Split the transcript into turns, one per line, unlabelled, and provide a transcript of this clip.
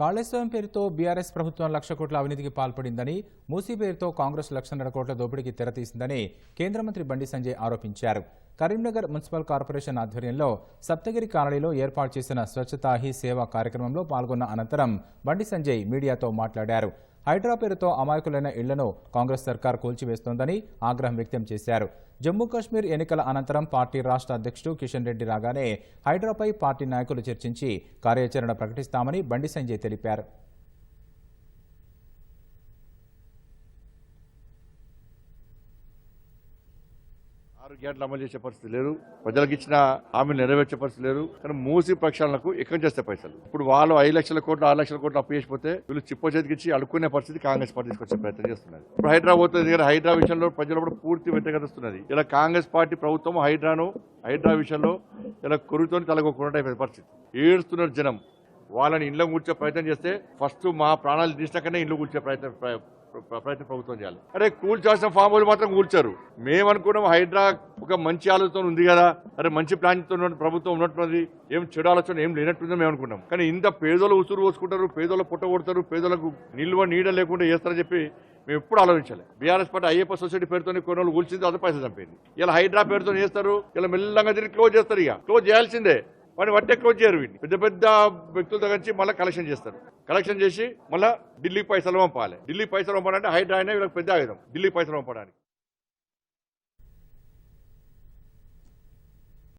కాళేశ్వరం పేరుతో బీఆర్ఎస్ ప్రభుత్వం లక్ష కోట్ల అవినీతికి పాల్పడిందని మూసీ పేరుతో కాంగ్రెస్ లక్షన్నర కోట్ల దోపిడీకి తెరతీసిందని కేంద్ర మంత్రి బండి సంజయ్ ఆరోపించారు. కరీంనగర్ మున్సిపల్ కార్పొరేషన్ ఆధ్వర్యంలో సప్తగిరి కాలనీలో ఏర్పాటు చేసిన స్వచ్ఛతా హీ సేవ కార్యక్రమంలో పాల్గొన్న అనంతరం బండి సంజయ్ మీడియాతో మాట్లాడారు. హైడ్రా పేరుతో అమాయకులైన ఇళ్ళను కాంగ్రెస్ సర్కార్ కూల్చివేస్తోందని ఆగ్రహం వ్యక్తం చేశారు. జమ్మూ కాశ్మీర్ ఎన్నికల అనంతరం పార్టీ రాష్ట్ర అధ్యక్షుడు కిషన్ రెడ్డి రాగానే హైడ్రాపై పార్టీ నాయకులు చర్చించి కార్యాచరణ ప్రకటిస్తామని బండి సంజయ్ తెలిపారు.
ఆరు గ్యాట్లు అమలు చేసే పరిస్థితి లేరు ప్రజలకు ఇచ్చిన హామీలు నెరవేర్చే పరిస్థితి లేరు కానీ మూసి ప్రక్షాళనకు ఎక్కడ చేస్తే పైసలు? ఇప్పుడు వాళ్ళు ఐదు లక్షల కోట్లు ఆరు లక్షల కోట్లు అప్పు చేసిపోతే వీళ్ళు చిప్ప చేతికి అడుక్కునే పరిస్థితి కాంగ్రెస్ పార్టీ తీసుకొచ్చే ప్రయత్నం చేస్తున్నారు ఇప్పుడు హైడ్రా పోతుంది దగ్గర హైడ్రా విషయంలో ప్రజలు కూడా పూర్తి వ్యతిరేకతస్తున్నది. ఇలా కాంగ్రెస్ పార్టీ ప్రభుత్వం హైడ్రాను హైడ్రా విషయంలో ఇలా కొరుతోని తలగొకుండా పరిస్థితి. ఏడుస్తున్నారు జనం. వాళ్ళని ఇంట్లో కూర్చే ప్రయత్నం చేస్తే ఫస్ట్ మా ప్రాణాలు తీసినాకనే ఇంట్లో కూర్చే ప్రయత్నం ప్రయత్నం ప్రభుత్వం చేయాలి. అరే కూల్చాల్సిన ఫామ్ హౌస్ మాత్రం కూల్చారు. మేము అనుకున్నాం హైడ్రా ఒక మంచి ఆలోచన ఉంది కదా. అరే మంచి ప్లాన్ ప్రభుత్వం ఉన్నట్టున్నది. ఏం చెడు ఆలోచన ఏం లేనట్టుందో మేము అనుకున్నాం. కానీ ఇంత పేదోళ్ళు ఉసురు పోసుకుంటారు పేదోళ్ళు పుట్ట కొడతారు పేదోళ్ళకు నిల్వ నీడ లేకుండా చేస్తారని చెప్పి మేము ఎప్పుడు ఆలోచించాలి. బీఆర్ఎస్ పార్టీ అయ్యప్ప సొసైటీ పేరుతో కొన్ని వాళ్ళు కూల్చింది అదే పైసలు చంపింది. ఇలా హైడ్రా పేరుతో చేస్తారు ఇలా మెల్లగా తిరిగి క్లోజ్ చేస్తారు ఇక. క్లోజ్ చేయాల్సిందే. వాడిని వట్టే క్లోజ్ చేయరు వీడిని. పెద్ద పెద్ద వ్యక్తుల దగ్గర నుంచి మళ్ళీ కలెక్షన్ చేస్తారు. కలెక్షన్ చేసి మళ్ళీ ఢిల్లీ పైసలు పంపాలి. ఢిల్లీ పైసలు పంపాలంటే హైడ్రా అయినా వీళ్ళకి పెద్ద ఆయుధం. ఢిల్లీ పైసలు పంపడానికి.